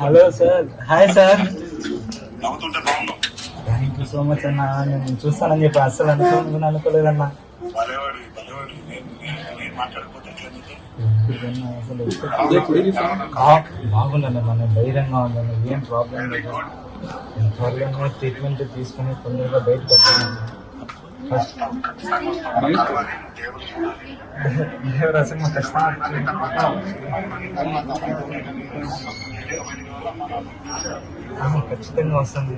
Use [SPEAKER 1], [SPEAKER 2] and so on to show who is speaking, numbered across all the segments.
[SPEAKER 1] Hello sir
[SPEAKER 2] hi sir
[SPEAKER 1] thank you so much అన్న. నేను చూస్తానని చెప్పి అస్సలు అనుకోను అనుకోలేదన్నా.
[SPEAKER 2] భలేవాడి భలేవాడి. నేను నేను- నేను మాట్లాడకపోతే ఎట్లా నీకు?
[SPEAKER 1] ఇదన్నా అసలు expect- కా- బాగుందండి మన ధైర్యంగా ఉందండి ఏం ప్రాబ్లం లేదు. త్వరలోనే ట్రీట్మెంట్ తీసుకుని తొందరగా బయటకు వస్తాను. ఫస్ట్
[SPEAKER 2] ఖచ్చితంగా
[SPEAKER 1] ఖచ్చితంగా
[SPEAKER 2] కొనసాగు.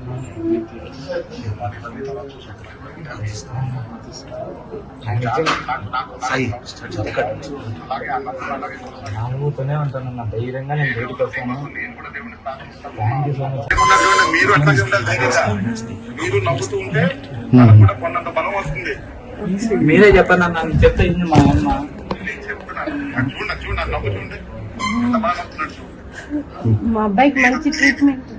[SPEAKER 1] అనుభూతూనే ఉంటాను. నా ధైర్యంగా నేను బయటకు వస్తాను. థ్యాంక్ యూ సో మచ్
[SPEAKER 2] మీరు అట్లాగే ఉండాలి ధైర్యంగా మీరు నవ్వుతూ ఉంటే మనకు కూడా కొన్నంత బలం వస్తుంది
[SPEAKER 1] మీరే చెప్పండి అన్న నేను చెప్తే మా అమ్మ
[SPEAKER 2] చూడండి ఎంత బాగా నవ్వుతున్నాడు చూడు.
[SPEAKER 3] మా అబ్బాయికి మంచి ట్రీట్మెంట్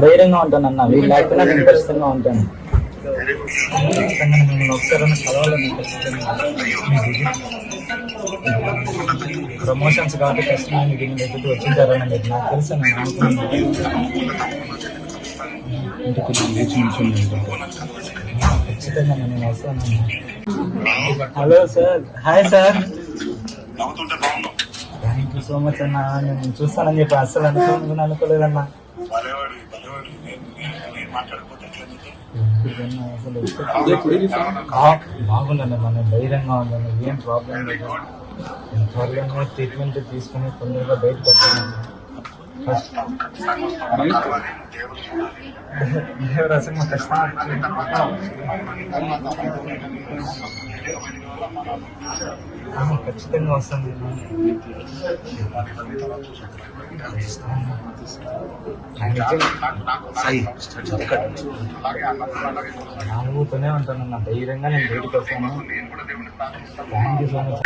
[SPEAKER 1] ధైర్యంగా ఉంటాను అన్న వీళ్ళు లేకపోయినా నేను ఖచ్చితంగా ఉంటాను ఒకసారి ప్రమోషన్స్ కాబట్టి కష్టమైన దీని దగ్గరికి వచ్చింటారని మీకు నాకు తెలుసు నేను అనుకున్నాను ఖచ్చితంగా నేను వస్తాను hello sir.
[SPEAKER 2] Hi sir.
[SPEAKER 1] Thank you so much అన్న. నేను చూస్తానని చెప్పి అస్సలు అనుకోను అనుకోలేదన్నా. బాగుందండి మన ధైర్యంగా ఉందండి ఏం ప్రాబ్లం లేదు. త్వరలోనే ట్రీట్మెంట్ తీసుకుని తొందరగా బయటకు వస్తాను ఫస్ట్
[SPEAKER 2] ఖచ్చితంగా
[SPEAKER 1] ఖచ్చితంగా వస్తుంది ఉంటాను నా ధైర్యంగా నేను బయటకు వస్తాను.
[SPEAKER 2] నేను కూడా దేవుడిని ప్రార్థిస్తాను.
[SPEAKER 1] థ్యాంక్ యూ సో మచ్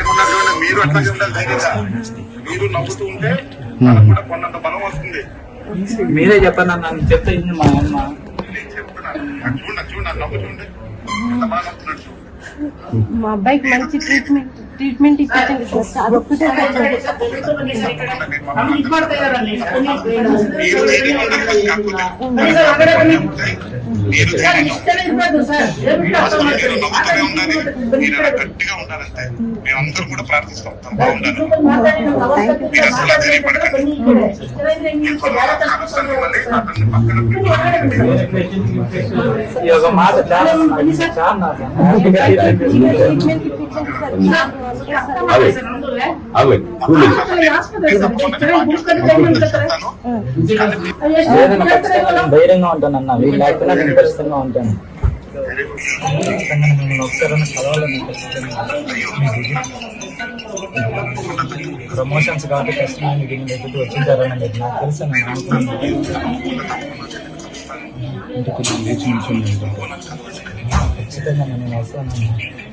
[SPEAKER 2] మీరు
[SPEAKER 1] చెప్పండి అన్న నేను చెప్తే ఇంది మా అమ్మ.
[SPEAKER 2] నేను చెప్తున్నాను. చూడండి చూడు
[SPEAKER 3] మా అబ్బాయికి మంచి ట్రీట్మెంట్ ట్రీట్మెంట్ ఇప్పించండి సార్ అదొక్కటే
[SPEAKER 2] గట్టిగా ఉండాలంటే మేమందరం కూడా ప్రార్థిస్తాం. బాగుండాలి మీరు అసలు ధైర్యపడకండి పక్కన
[SPEAKER 1] మాట చాలా ఏదైనా ఖచ్చితంగా నేను ధైర్యంగా ఉంటాను అన్న. వీళ్ళు లేకపోయినా నేను ఖచ్చితంగా ఉంటాను. ప్రమోషన్స్ కాబట్టి కష్టమైన దీని దగ్గరికి వచ్చింటారని మీకు నాకు తెలుసు నేను ఖచ్చితంగా నేను వస్తాను.